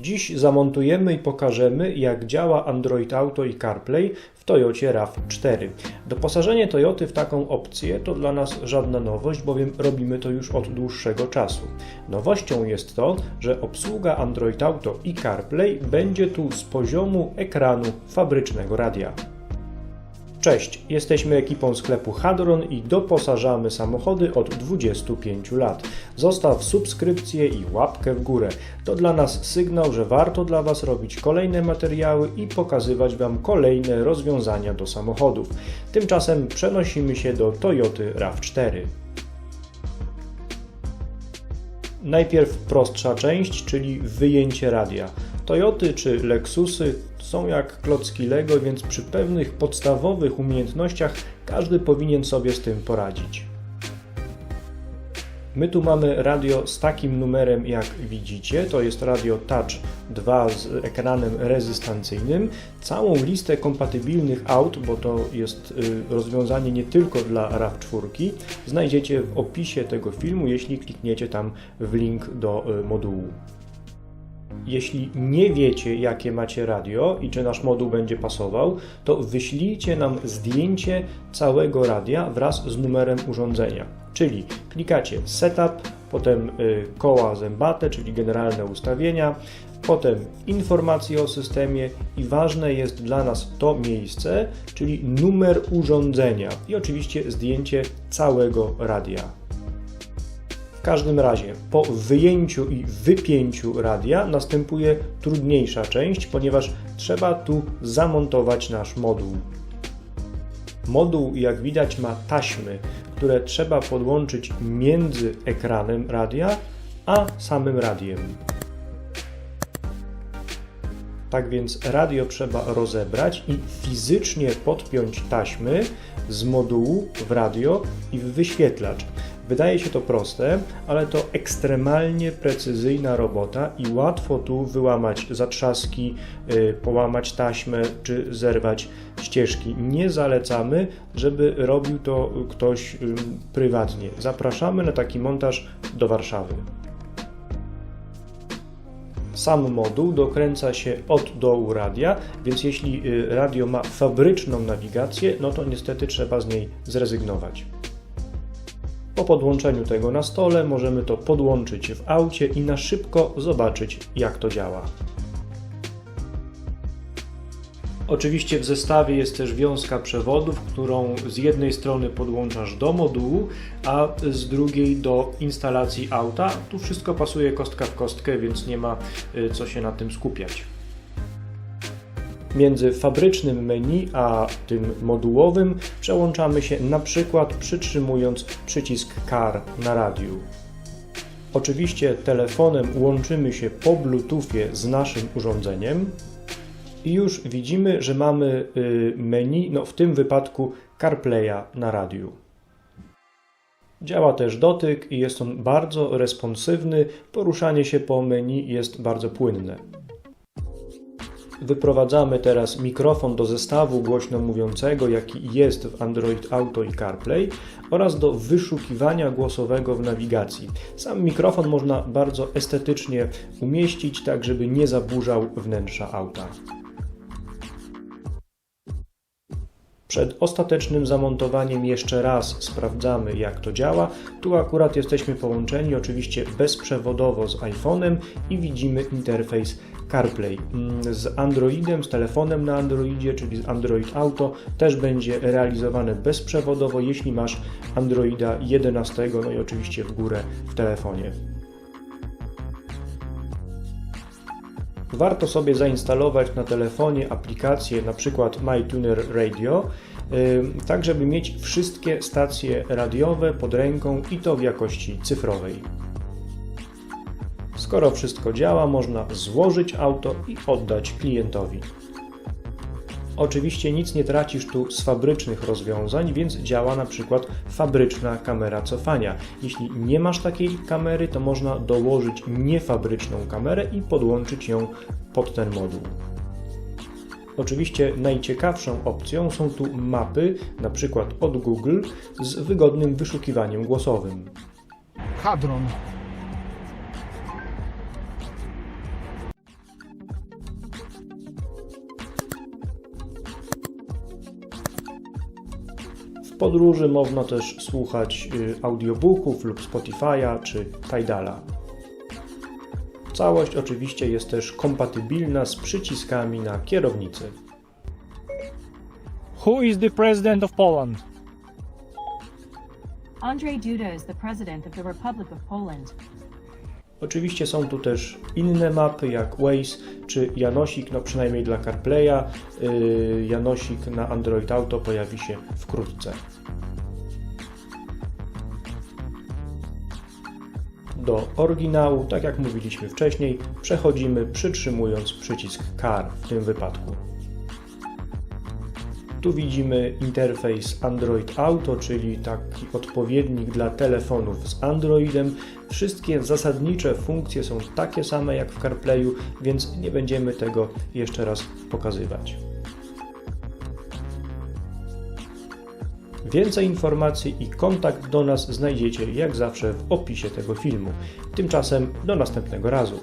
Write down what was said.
Dziś zamontujemy i pokażemy, jak działa Android Auto i CarPlay w Toyocie RAV4. Doposażenie Toyoty w taką opcję to dla nas żadna nowość, bowiem robimy to już od dłuższego czasu. Nowością jest to, że obsługa Android Auto i CarPlay będzie tu z poziomu ekranu fabrycznego radia. Cześć, jesteśmy ekipą sklepu Hadron i doposażamy samochody od 25 lat. Zostaw subskrypcję i łapkę w górę. To dla nas sygnał, że warto dla Was robić kolejne materiały i pokazywać Wam kolejne rozwiązania do samochodów. Tymczasem przenosimy się do Toyoty RAV4. Najpierw prostsza część, czyli wyjęcie radia. Toyoty czy Lexusy są jak klocki Lego, więc przy pewnych podstawowych umiejętnościach każdy powinien sobie z tym poradzić. My tu mamy radio z takim numerem, jak widzicie. To jest radio Touch 2 z ekranem rezystancyjnym. Całą listę kompatybilnych aut, bo to jest y, rozwiązanie nie tylko dla RAV4, znajdziecie w opisie tego filmu, jeśli klikniecie tam w link do y, modułu. Jeśli nie wiecie, jakie macie radio i czy nasz moduł będzie pasował, to wyślijcie nam zdjęcie całego radia wraz z numerem urządzenia. Czyli klikacie Setup, potem y, koła zębate, czyli generalne ustawienia, potem informacje o systemie i ważne jest dla nas to miejsce, czyli numer urządzenia i oczywiście zdjęcie całego radia. Każdym razie, po wyjęciu i wypięciu radia następuje trudniejsza część, ponieważ trzeba tu zamontować nasz moduł. Moduł, jak widać, ma taśmy, które trzeba podłączyć między ekranem radia a samym radiem. Tak więc radio trzeba rozebrać i fizycznie podpiąć taśmy z modułu w radio i w wyświetlacz. Wydaje się to proste, ale to ekstremalnie precyzyjna robota i łatwo tu wyłamać zatrzaski, y, połamać taśmę czy zerwać ścieżki. Nie zalecamy, żeby robił to ktoś y, prywatnie. Zapraszamy na taki montaż do Warszawy. Sam moduł dokręca się od dołu radia, więc jeśli y, radio ma fabryczną nawigację, no to niestety trzeba z niej zrezygnować. Po podłączeniu tego na stole możemy to podłączyć w aucie i na szybko zobaczyć jak to działa. Oczywiście w zestawie jest też wiązka przewodów, którą z jednej strony podłączasz do modułu, a z drugiej do instalacji auta. Tu wszystko pasuje kostka w kostkę, więc nie ma y, co się na tym skupiać. Między fabrycznym menu a tym modułowym przełączamy się na przykład przytrzymując przycisk Car na radiu. Oczywiście telefonem łączymy się po Bluetoothie z naszym urządzeniem i już widzimy, że mamy y, menu, no w tym wypadku CarPlaya na radiu. Działa też dotyk i jest on bardzo responsywny, poruszanie się po menu jest bardzo płynne. Wyprowadzamy teraz mikrofon do zestawu głośno mówiącego, jaki jest w Android Auto i CarPlay oraz do wyszukiwania głosowego w nawigacji. Sam mikrofon można bardzo estetycznie umieścić, tak żeby nie zaburzał wnętrza auta. Przed ostatecznym zamontowaniem jeszcze raz sprawdzamy jak to działa. Tu akurat jesteśmy połączeni oczywiście bezprzewodowo z iPhone'em i widzimy interfejs CarPlay. Z Androidem, z telefonem na Androidzie, czyli z Android Auto też będzie realizowane bezprzewodowo, jeśli masz Androida 11, no i oczywiście w górę w telefonie. Warto sobie zainstalować na telefonie aplikację np. MyTuner Radio, tak żeby mieć wszystkie stacje radiowe pod ręką i to w jakości cyfrowej. Skoro wszystko działa, można złożyć auto i oddać klientowi. Oczywiście nic nie tracisz tu z fabrycznych rozwiązań, więc działa na przykład fabryczna kamera cofania. Jeśli nie masz takiej kamery, to można dołożyć niefabryczną kamerę i podłączyć ją pod ten moduł. Oczywiście najciekawszą opcją są tu mapy, na przykład od Google, z wygodnym wyszukiwaniem głosowym. Hadron. Podróży można też słuchać y, audiobooków lub Spotify'a czy Tidala. Całość oczywiście jest też kompatybilna z przyciskami na kierownicy. Who is the president of Poland? Andrzej Duda is the president of the Republic of Poland. Oczywiście są tu też inne mapy jak Waze czy Janosik, no przynajmniej dla CarPlaya. Yy, Janosik na Android Auto pojawi się wkrótce. Do oryginału, tak jak mówiliśmy wcześniej, przechodzimy przytrzymując przycisk Car w tym wypadku. Tu widzimy interfejs Android Auto, czyli taki odpowiednik dla telefonów z Androidem. Wszystkie zasadnicze funkcje są takie same jak w CarPlayu, więc nie będziemy tego jeszcze raz pokazywać. Więcej informacji i kontakt do nas znajdziecie jak zawsze w opisie tego filmu. Tymczasem do następnego razu.